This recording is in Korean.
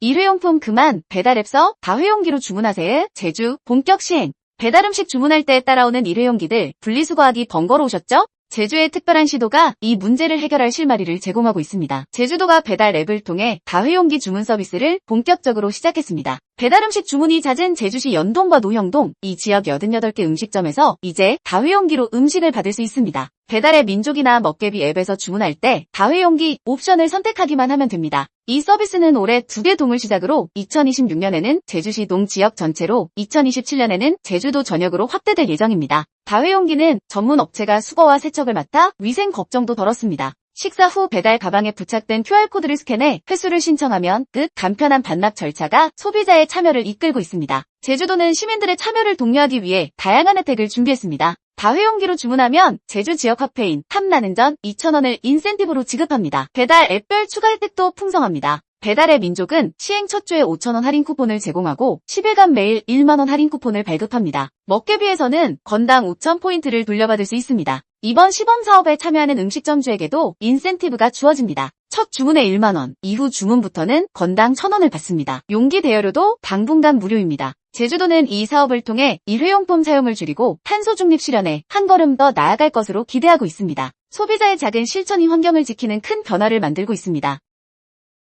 일회용품 그만 배달앱서 다회용기로 주문하세요. 제주 본격 시행. 배달음식 주문할 때 따라오는 일회용기들 분리수거하기 번거로우셨죠? 제주의 특별한 시도가 이 문제를 해결할 실마리를 제공하고 있습니다. 제주도가 배달 앱을 통해 다회용기 주문 서비스를 본격적으로 시작했습니다. 배달음식 주문이 잦은 제주시 연동과 노형동 이 지역 88개 음식점에서 이제 다회용기로 음식을 받을 수 있습니다. 배달의 민족이나 먹개비 앱에서 주문할 때 다회용기 옵션을 선택하기만 하면 됩니다. 이 서비스는 올해 두 개 동을 시작으로 2026년에는 제주시 동 지역 전체로 2027년에는 제주도 전역으로 확대될 예정입니다. 다회용기는 전문 업체가 수거와 세척을 맡아 위생 걱정도 덜었습니다. 식사 후 배달 가방에 부착된 QR코드를 스캔해 회수를 신청하면 끝 간편한 반납 절차가 소비자의 참여를 이끌고 있습니다. 제주도는 시민들의 참여를 독려하기 위해 다양한 혜택을 준비했습니다. 다회용기로 주문하면 제주 지역 화폐인 탐나는 전 2,000원을 인센티브로 지급합니다. 배달 앱별 추가 혜택도 풍성합니다. 배달의 민족은 시행 첫 주에 5,000원 할인 쿠폰을 제공하고 10일간 매일 1만원 할인 쿠폰을 발급합니다. 먹개비에서는 건당 5,000포인트를 돌려받을 수 있습니다. 이번 시범 사업에 참여하는 음식점주에게도 인센티브가 주어집니다. 첫 주문에 1만원, 이후 주문부터는 건당 1,000원을 받습니다. 용기 대여료도 당분간 무료입니다. 제주도는 이 사업을 통해 일회용품 사용을 줄이고 탄소 중립 실현에 한 걸음 더 나아갈 것으로 기대하고 있습니다. 소비자의 작은 실천이 환경을 지키는 큰 변화를 만들고 있습니다.